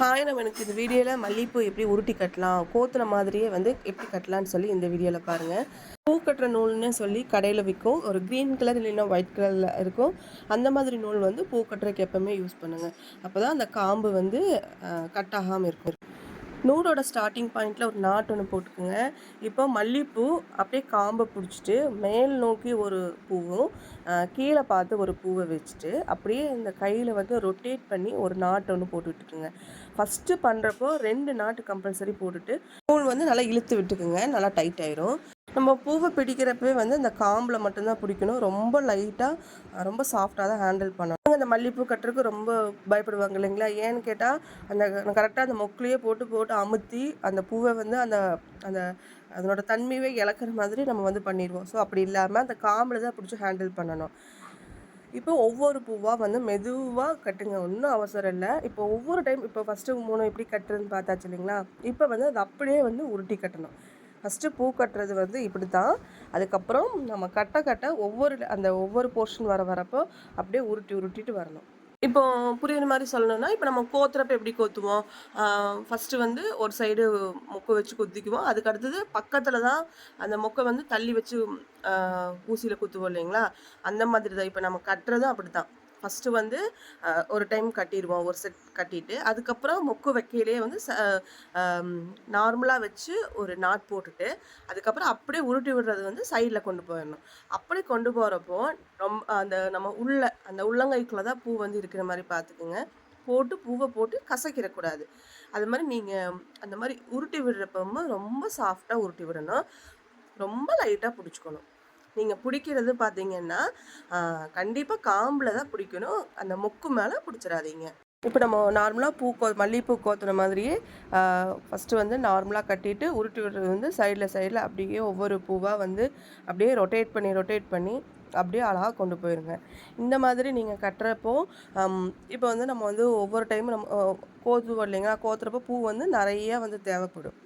Hi நம்ம எனக்கு இந்த வீடியோவில் மல்லிகைப்பூ எப்படி உருட்டி கட்டலாம் கோத்துன மாதிரியே வந்து எப்படி கட்டலாம்னு சொல்லி இந்த வீடியோவில் பாருங்கள் பூ கட்டுற நூல்னு சொல்லி கடையில் விற்கும் ஒரு க்ரீன் கலர் இல்லைன்னா ஒயிட் கலரில் இருக்கும். அந்த மாதிரி நூல் வந்து பூ கட்டுறதுக்கு எப்போவுமே யூஸ் பண்ணுங்கள் அப்போ தான் அந்த காம்பு வந்து கட் ஆகாமல் இருக்கும். நூலோட ஸ்டார்டிங் பாயிண்டில் ஒரு நாட் ஒன்று போட்டுக்குங்க. இப்போ மல்லிப்பூ அப்படியே காம்பை பிடிச்சிட்டு மேல் நோக்கி ஒரு பூவும் கீழே பார்த்து ஒரு பூவை வச்சுட்டு அப்படியே இந்த கையில் வந்து ரொட்டேட் பண்ணி ஒரு நாட் ஒன்று போட்டு ஃபஸ்ட்டு பண்ணுறப்போ ரெண்டு நாட்டு கம்பல்சரி போட்டுட்டு நூல் வந்து நல்லா இழுத்து விட்டுக்குங்க. நல்லா டைட் ஆயிரும். நம்ம பூவை பிடிக்கிறப்பவே வந்து இந்த காம்பில் மட்டும்தான் பிடிக்கணும். ரொம்ப லைட்டாக ரொம்ப சாஃப்டாக தான் ஹேண்டில் பண்ணணும். அந்த மல்லிப்பூ கட்டுறதுக்கு ரொம்ப பயப்படுவாங்க இல்லைங்களா? ஏன்னு கேட்டால் அந்த கரெக்டாக அந்த மொக்குலேயே போட்டு போட்டு அமுத்தி அந்த பூவை வந்து அந்த அந்த அதனோட தன்மையை இழக்கிற மாதிரி நம்ம வந்து பண்ணிடுவோம். ஸோ அப்படி இல்லாமல் அந்த காமில் தான் பிடிச்சி ஹேண்டில் பண்ணணும். இப்போ ஒவ்வொரு பூவாக வந்து மெதுவாக கட்டுங்க. ஒன்றும் அவசரம் இல்லை. இப்போ ஒவ்வொரு டைம் இப்போ ஃபஸ்ட்டு மூணு எப்படி கட்டுறதுன்னு பார்த்தாச்சு இல்லைங்களா? இப்போ வந்து அது அப்படியே வந்து உருட்டி கட்டணும். ஃபஸ்ட்டு பூ கட்டுறது வந்து இப்படி தான் அதுக்கப்புறம் நம்ம கட்ட கட்ட ஒவ்வொரு அந்த ஒவ்வொரு போர்ஷன் வர வரப்போ அப்படியே உருட்டி உருட்டிட்டு வரணும். இப்போ புரியுற மாதிரி சொல்லணும்னா இப்போ நம்ம கோத்துறப்ப எப்படி கோத்துவோம்? ஃபஸ்ட்டு வந்து ஒரு சைடு மொக்கை வச்சு குத்திக்குவோம். அதுக்கு அடுத்தது பக்கத்தில் தான் அந்த மொக்கை வந்து தள்ளி வச்சு ஊசியில் குத்துவோம் இல்லைங்களா? அந்த மாதிரி தான் இப்போ நம்ம கட்டுறதும் அப்படி தான் ஃபஸ்ட்டு வந்து ஒரு டைம் கட்டிடுவோம் ஒரு செட் கட்டிட்டு அதுக்கப்புறம் மொக்கு வைக்கையிலேயே வந்து நார்மலாக வச்சு ஒரு நாட் போட்டுட்டு அதுக்கப்புறம் அப்படியே உருட்டி விடுறது வந்து சைடில் கொண்டு போயிடணும். அப்படி கொண்டு போகிறப்போ ரொம்ப அந்த நம்ம உள்ள அந்த உள்ளங்கைக்குள்ளே தான் பூ வந்து இருக்கிற மாதிரி பார்த்துக்குங்க. போட்டு பூவை போட்டு கசக்கிடக்கூடாது. அது மாதிரி நீங்கள் அந்த மாதிரி உருட்டி விடுறப்ப ரொம்ப சாஃப்டாக உருட்டி விடணும். ரொம்ப லைட்டாக பிடிச்சிக்கணும். நீங்கள் பிடிக்கிறது பார்த்தீங்கன்னா கண்டிப்பாக காம்பில் தான் பிடிக்கணும். அந்த மொக்கு மேலே பிடிச்சிடாதீங்க. இப்போ நம்ம நார்மலாக பூ கோ மல்லிகைப்பூ கோத்துன மாதிரியே ஃபஸ்ட்டு வந்து நார்மலாக கட்டிட்டு உருட்டி விடுறது வந்து சைடில் சைடில் அப்படியே ஒவ்வொரு பூவாக வந்து அப்படியே ரொட்டேட் பண்ணி ரொட்டேட் பண்ணி அப்படியே அழகாக கொண்டு போயிருங்க. இந்த மாதிரி நீங்கள் கட்டுறப்போ இப்போ வந்து நம்ம வந்து ஒவ்வொரு டைமும் நம்ம கோத்துவோம் இல்லைங்களா கோத்துறப்போ பூ வந்து நிறைய வந்து தேவைப்படும்.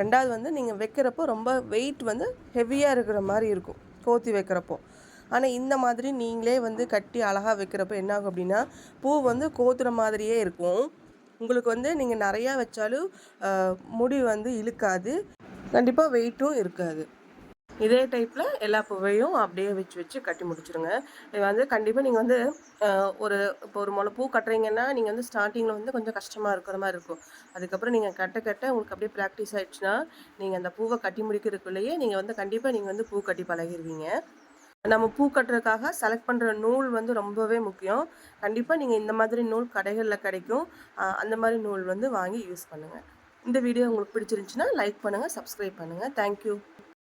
ரெண்டாவது வந்து நீங்கள் வைக்கிறப்போ ரொம்ப வெயிட் வந்து ஹெவியாக இருக்கிற மாதிரி இருக்கும் கோத்தி வைக்கிறப்போ. ஆனால் இந்த மாதிரி நீங்களே வந்து கட்டி அழகாக வைக்கிறப்போ என்ன ஆகும் அப்படின்னா பூ வந்து கோத்துற மாதிரியே இருக்கும். உங்களுக்கு வந்து நீங்கள் நிறையா வச்சாலும் முடி வந்து இழுக்காது. கண்டிப்பாக வெயிட்டும் இருக்காது. இதே டைப்பில் எல்லா பூவையும் அப்படியே வச்சு வச்சு கட்டி முடிச்சுருங்க. இது வந்து கண்டிப்பாக நீங்கள் வந்து ஒரு இப்போ ஒரு முளை பூ கட்டுறீங்கன்னா நீங்கள் வந்து ஸ்டார்டிங்கில் வந்து கொஞ்சம் கஷ்டமாக இருக்கிற மாதிரி இருக்கும். அதுக்கப்புறம் நீங்கள் கட்ட கட்ட உங்களுக்கு அப்படியே ப்ராக்டிஸ் ஆயிடுச்சுன்னா நீங்கள் அந்த பூவை கட்டி முடிக்கிறதுக்குள்ளேயே நீங்கள் வந்து கண்டிப்பாக நீங்கள் வந்து பூ கட்டி பழகிடுவீங்க நம்ம பூ கட்டுறதுக்காக செலக்ட் பண்ணுற நூல் வந்து ரொம்பவே முக்கியம். கண்டிப்பாக நீங்கள் இந்த மாதிரி நூல் கடைகளில் கிடைக்கும். அந்த மாதிரி நூல் வந்து வாங்கி யூஸ் பண்ணுங்கள் இந்த வீடியோ உங்களுக்கு பிடிச்சிருந்துச்சுன்னா லைக் பண்ணுங்கள் சப்ஸ்கிரைப் பண்ணுங்கள் தேங்க்யூ